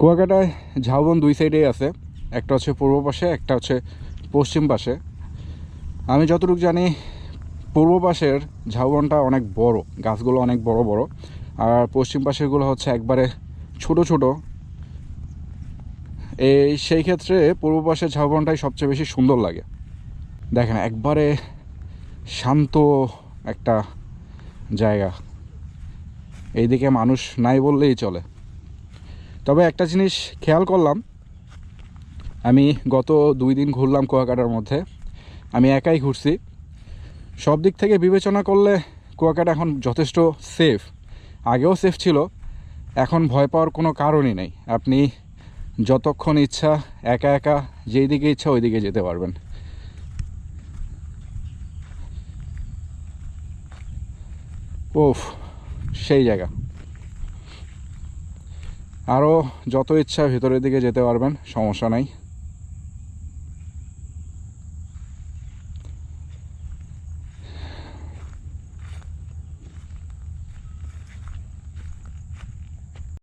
কুয়াকাটায় ঝাউবন দুই সাইডেই আছে। একটা হচ্ছে পূর্ব পাশে, একটা হচ্ছে পশ্চিম পাশে। আমি যতটুকু জানি, পূর্ব পাশের ঝাউবনটা অনেক বড়, গাছগুলো অনেক বড় বড়। আর পশ্চিম পাশেরগুলো হচ্ছে একবারে ছোট ছোট। এই সেই ক্ষেত্রে পূর্ব পাশের ঝাউবনটাই সবচেয়ে বেশি সুন্দর লাগে। দেখেন, একবারে শান্ত একটা জায়গা। এইদিকে মানুষ নাই বললেই চলে। তবে একটা জিনিস খেয়াল করলাম, আমি গত দুই দিন ঘুরলাম কুয়াকাটার মধ্যে। আমি একাই ঘুরছি। সব দিক থেকে বিবেচনা করলে কুয়াকাটা এখন যথেষ্ট সেফ আগেও সেফ ছিল, এখন ভয় পাওয়ার কোনো কারণই নেই। আপনি যতক্ষণ ইচ্ছা একা একা যেই দিকে ইচ্ছা ওই দিকে যেতে পারবেন। ওফ সেই জায়গা। আরও যত ইচ্ছা ভেতরের দিকে যেতে পারবেন সমস্যা নাই।